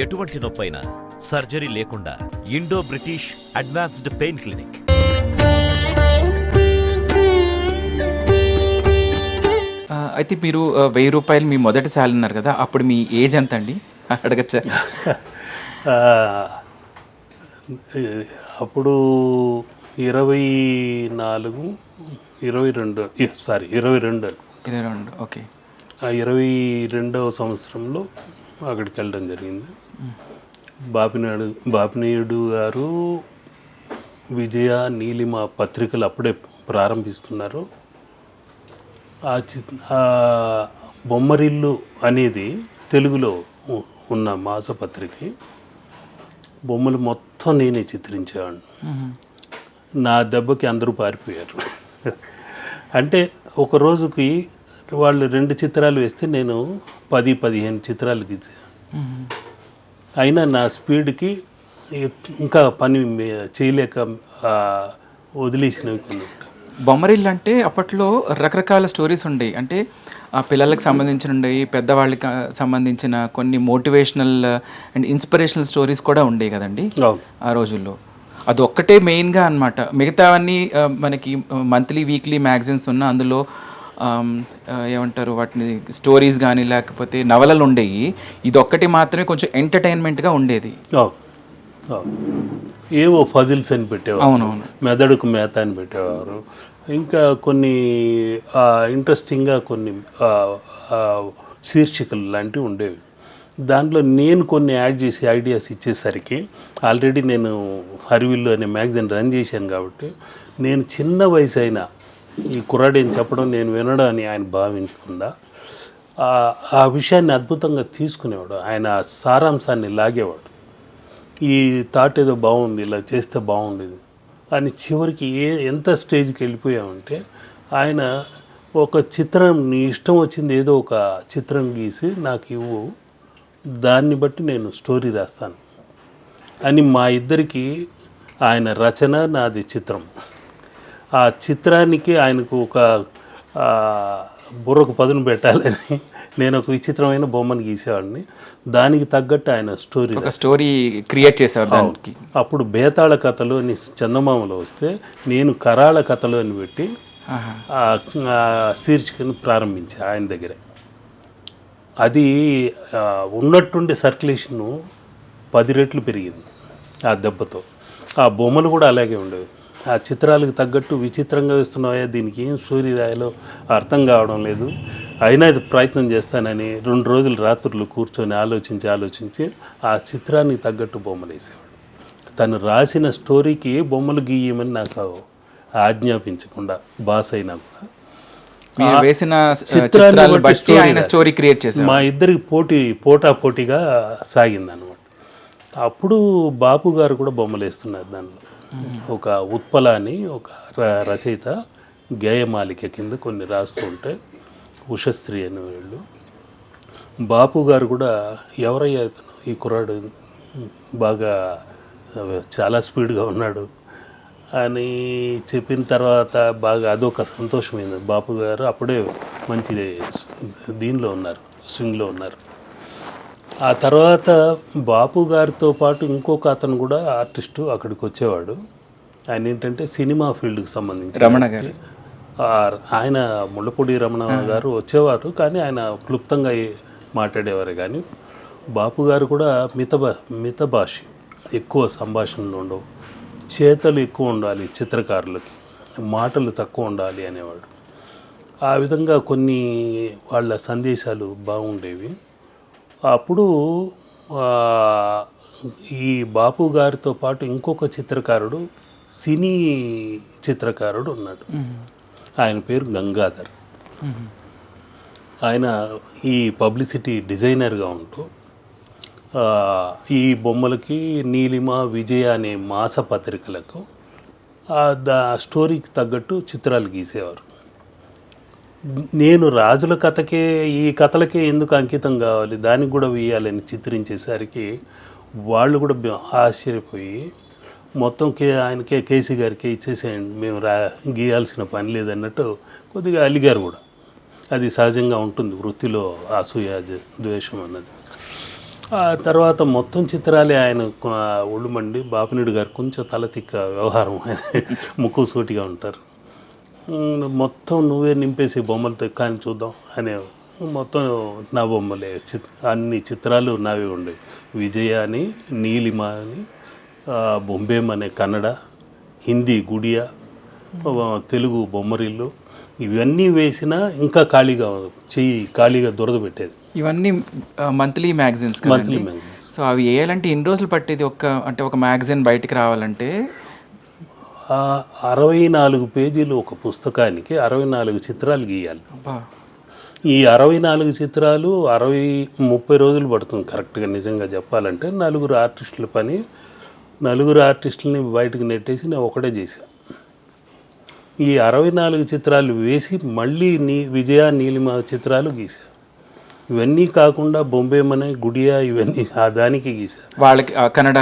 ఎటువంటి నొప్పైనా సర్జరీ లేకుండా Indo British advanced pain clinic. అయితే మీరు వెయ్యి రూపాయలు మీ మొదటి సాలరీ అన్నారు కదా అప్పుడు మీ ఏజ్ ఎంత అండి అడగచ్చా అప్పుడు ఇరవై నాలుగు ఇరవై రెండు సారీ ఇరవై రెండు ఇరవై రెండు ఓకే. ఇరవై రెండవ సంవత్సరంలో అక్కడికి వెళ్ళడం జరిగింది. బాపినాడు బాపినీయుడు గారు విజయ నీలిమ పత్రికలు అప్పుడే ప్రారంభిస్తున్నారు. ఆ చి బొమ్మరిల్లు అనేది తెలుగులో ఉన్న మాసపత్రిక బొమ్మలు మొత్తం నేనే చిత్రించేవాడిని. నా దెబ్బకి అందరూ పారిపోయారు. అంటే ఒక రోజుకి వాళ్ళు రెండు చిత్రాలు వేస్తే నేను పది పదిహేను చిత్రాలు గీసాను అయినా నా స్పీడ్కి ఇంకా పని చేయలేక ఆ, వదిలేసినవి కొన్ని. ఉంటాయి. బొమ్మరిల్లు అంటే అప్పట్లో రకరకాల స్టోరీస్ ఉండేవి అంటే ఆ పిల్లలకు సంబంధించిన ఉండేవి పెద్దవాళ్ళకి సంబంధించిన కొన్ని మోటివేషనల్ అండ్ ఇన్స్పిరేషనల్ స్టోరీస్ కూడా ఉండేవి కదండి ఆ రోజుల్లో. అది ఒక్కటే మెయిన్గా అనమాట మిగతావన్నీ మనకి మంత్లీ వీక్లీ మ్యాగజైన్స్ ఉన్న అందులో ఏమంటారు వాటిని స్టోరీస్ కానీ లేకపోతే నవలలు ఉండేవి ఇది ఒక్కటి మాత్రమే కొంచెం ఎంటర్టైన్మెంట్గా ఉండేది. ఏవో ఫజిల్స్ అని పెట్టేవారు. అవునవును. మెదడుకు మేత అని పెట్టేవారు. ఇంకా కొన్ని ఇంట్రెస్టింగ్గా కొన్ని శీర్షికలు లాంటివి ఉండేవి. దాంట్లో నేను కొన్ని యాడ్ చేసి ఐడియాస్ ఇచ్చేసరికి ఆల్రెడీ నేను హరివిల్లు అనే మ్యాగజైన్ రన్ చేశాను కాబట్టి నేను చిన్న వయసు అయినా ఈ కుర్రాడేని చెప్పడం నేను వినడం అని ఆయన భావించకుండా ఆ- విషయాన్ని అద్భుతంగా తీసుకునేవాడు. ఆయన సారాంశాన్ని లాగేవాడు. ఈ థాట్ ఏదో బాగుంది ఇలా చేస్తే బాగుండేది అని చివరికి ఏ ఎంత స్టేజ్కి వెళ్ళిపోయామంటే ఆయన ఒక చిత్రం నీ ఇష్టం వచ్చింది ఏదో ఒక చిత్రం గీసి నాకు ఇవ్వు దాన్ని బట్టి నేను స్టోరీ రాస్తాను అని మా ఇద్దరికి ఆయన రచన నాది చిత్రం. ఆ చిత్రానికి ఆయనకు ఒక బుర్రకు పదును పెట్టాలని నేను ఒక విచిత్రమైన బొమ్మను గీసేవాడిని. దానికి తగ్గట్టు ఆయన స్టోరీ ఒక స్టోరీ క్రియేట్ దానికి. అప్పుడు బేతాళ కథలు అని చందమామలో వస్తే నేను కరాళ కథలు అని పెట్టి శీర్షికను ప్రారంభించా ఆయన దగ్గరే. అది ఉన్నట్టుండి సర్క్యులేషను పది రెట్లు పెరిగింది ఆ దెబ్బతో. ఆ బొమ్మలు కూడా అలాగే ఉండేవి. ఆ చిత్రాలకు తగ్గట్టు విచిత్రంగా వేస్తున్నాయా దీనికి ఏం స్టోరీ రాయాలో అర్థం కావడం లేదు. అయినా ఇది ప్రయత్నం చేస్తానని రెండు రోజులు రాత్రులు కూర్చొని ఆలోచించి ఆలోచించి ఆ చిత్రానికి తగ్గట్టు బొమ్మలు వేసేవాడు. తను రాసిన స్టోరీకి బొమ్మలు గీయమని నాకు ఆజ్ఞాపించకుండా బాస్ అయినా కూడా. వేసిన చిత్రాన్ని బట్టి స్టోరీ ఆయన రాశారు. స్టోరీ క్రియేట్ చేశారు మా ఇద్దరికి పోటీ పోటా పోటీగా సాగింది అనమాట అప్పుడు బాపు గారు కూడా బొమ్మలు వేస్తున్నారు దానిలో. ఒక ఉత్పలాని ఒక ర- రచయిత గేయమాలిక కింద కొన్ని రాస్తూ ఉంటే ఉషశ్రీ అనే వీళ్ళు. బాపు గారు కూడా ఎవరయ్యా ఇతను? ఈ కుర్రాడు బాగా చాలా స్పీడ్గా ఉన్నాడు అని చెప్పిన తర్వాత బాగా అదొక సంతోషమైంది. బాపు గారు అప్పుడే మంచి దీనిలో ఉన్నారు స్వింగ్లో ఉన్నారు. ఆ తర్వాత బాపు గారితో పాటు ఇంకొక అతను కూడా ఆర్టిస్టు అక్కడికి వచ్చేవాడు. ఆయన ఏంటంటే సినిమా ఫీల్డ్కి సంబంధించి రమణ గారు. ఆయన ముళ్ళపూడి రమణ గారు వచ్చేవారు కానీ ఆయన క్లుప్తంగా మాట్లాడేవారు కానీ బాపు గారు కూడా మిత మిత భాష ఎక్కువ సంభాషణలు ఉండవు. చేతలు ఎక్కువ ఉండాలి చిత్రకారులకి మాటలు తక్కువ ఉండాలి అనేవాడు. ఆ విధంగా కొన్ని వాళ్ళ సందేశాలు బాగుండేవి. అప్పుడు ఈ బాపు గారితో పాటు ఇంకొక చిత్రకారుడు సినీ చిత్రకారుడు ఉన్నాడు. ఆయన పేరు గంగాధర్. ఆయన ఈ పబ్లిసిటీ డిజైనర్గా ఉంటూ ఈ బొమ్మలకి నీలిమ విజయ అనే మాస పత్రికలకు ఆ దా స్టోరీకి తగ్గట్టు చిత్రాలు గీసేవారు. నేను రాజుల కథకే ఈ కథలకే ఎందుకు అంకితం కావాలి? దానికి కూడా వేయాలని చిత్రించేసరికి వాళ్ళు కూడా ఆశ్చర్యపోయి మొత్తం కే ఆయనకే కేసీ గారికి ఇచ్చేసేయండి మేము రా గీయాల్సిన పని లేదన్నట్టు కొద్దిగా అలిగారు కూడా. అది సహజంగా ఉంటుంది వృత్తిలో అసూయ ద్వేషం అన్నది. ఆ తర్వాత మొత్తం చిత్రాలే ఆయన ఒళ్ళు మండి బాపినీడు గారు కొంచెం తల తిక్క వ్యవహారం ఆయన ముక్కు సూటిగా ఉంటారు. మొత్తం నువ్వే నింపేసి బొమ్మలతో కానీ చూద్దాం అనే మొత్తం నా బొమ్మలే. చిత్ అన్ని చిత్రాలు నావే ఉండేవి విజయ అని నీలిమ అని ఆ, బొంబేం అనే కన్నడ హిందీ గుడియా తెలుగు బొమ్మరిల్లు ఇవన్నీ వేసినా ఇంకా ఖాళీగా చెయ్యి ఖాళీగా దురద పెట్టేది. ఇవన్నీ మంత్లీ మ్యాగజైన్స్ మంత్లీ కదండి. మ్యాగజైన్స్ సో అవి వేయాలంటే ఎన్ని రోజులు పట్టేది ఒక్క అంటే ఒక మ్యాగజైన్ బయటికి రావాలంటే ఆ అరవై నాలుగు పేజీలు ఒక పుస్తకానికి అరవై నాలుగు చిత్రాలు గీయాలి. ఈ అరవై నాలుగు చిత్రాలు అరవై ముప్పై రోజులు పడుతుంది కరెక్ట్గా నిజంగా చెప్పాలంటే. నలుగురు ఆర్టిస్టుల పని నలుగురు ఆర్టిస్టులని బయటకు నెట్టేసి నేను ఒకటే చేశా. ఈ అరవై నాలుగు చిత్రాలు వేసి మళ్ళీ నీ విజయ నీలిమ చిత్రాలు గీసా ఇవన్నీ కాకుండా బొంబేమనే గుడియా ఇవన్నీ ఆ దానికి గీసా వాళ్ళకి కన్నడ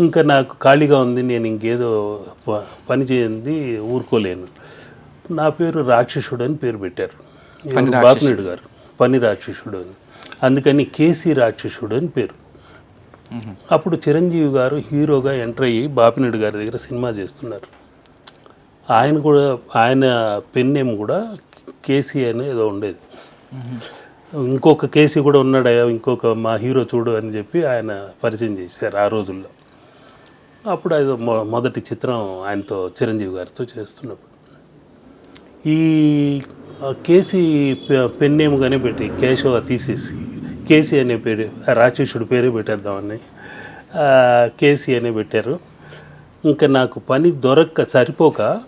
ఇంకా నాకు ఖాళీగా ఉంది నేను ఇంకేదో పని చేయంది ఊరుకోలేను. నా పేరు రాక్షసుడు అని పేరు పెట్టారు? బాపినీడు గారు. పని రాక్షసుడు అని. అందుకని కేసీ రాక్షసుడు అని పేరు. అప్పుడు చిరంజీవి గారు హీరోగా ఎంటర్ అయ్యి బాపినీడు గారి దగ్గర సినిమా చేస్తున్నారు. ఆయన కూడా ఆయన పెన్ నేమ్ కూడా కేసీ అని ఏదో ఉండేది. ఇంకొక కేసీ కూడా ఉన్నాడు ఇంకొక మా హీరో చూడు అని చెప్పి ఆయన పరిచయం చేశారు ఆ రోజుల్లో. అప్పుడు అది మొ- మొదటి చిత్రం ఆయనతో చిరంజీవి గారితో చేస్తున్నప్పుడు. ఈ కేసీ పె- పెన్ పెట్టి కేశవ తీసేసి కేసీ అనే పేరు రాక్షసుడు పేరే పెట్టేద్దామని కేసీ అనే పెట్టారు. ఇంకా నాకు పని దొరక్క సరిపోక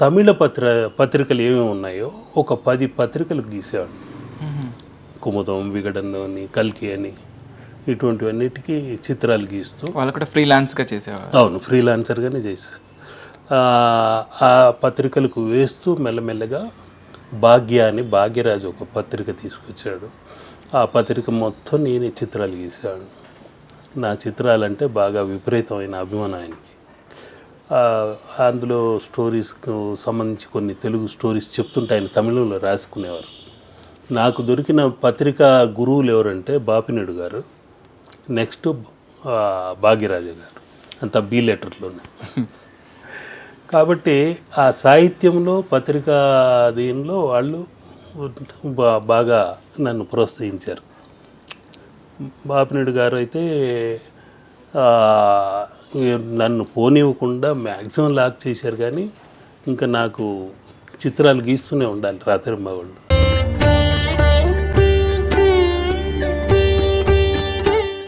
తమిళ పత్ర పత్రికలు ఏమేమి ఉన్నాయో ఒక పది పత్రికలు గీసేవాడు కుముదం విగడన్ అని కల్కి అని ఇటువంటివన్నిటికీ చిత్రాలు గీస్తూ వాళ్ళు కూడా ఫ్రీలాన్స్గా చేసేవారు. అవును ఫ్రీలాన్సర్గానే చేశాను ఆ, ఆ పత్రికలకు వేస్తూ మెల్లమెల్లగా భాగ్య అని భాగ్యరాజు ఒక పత్రిక తీసుకొచ్చాడు. ఆ పత్రిక మొత్తం నేనే చిత్రాలు గీశాను. నా చిత్రాలంటే బాగా విపరీతమైన అభిమానం ఆయనకి. అందులో స్టోరీస్కు సంబంధించి కొన్ని తెలుగు స్టోరీస్ చెప్తుంటే ఆయన తమిళంలో రాసుకునేవారు. నాకు దొరికిన పత్రికా గురువులు ఎవరంటే బాపినేడు గారు నెక్స్ట్ ఆ, భాగ్యరాజు గారు. అంత బీ లెటర్లోనే. కాబట్టి ఆ సాహిత్యంలో పత్రికా దీనిలో వాళ్ళు బాగా నన్ను ప్రోత్సహించారు. బాపినేడు గారు అయితే నన్ను పోనివ్వకుండా మ్యాక్సిమం లాక్ చేశారు కానీ ఇంకా నాకు చిత్రాలు గీస్తూనే ఉండాలి రాత్రి వాళ్ళు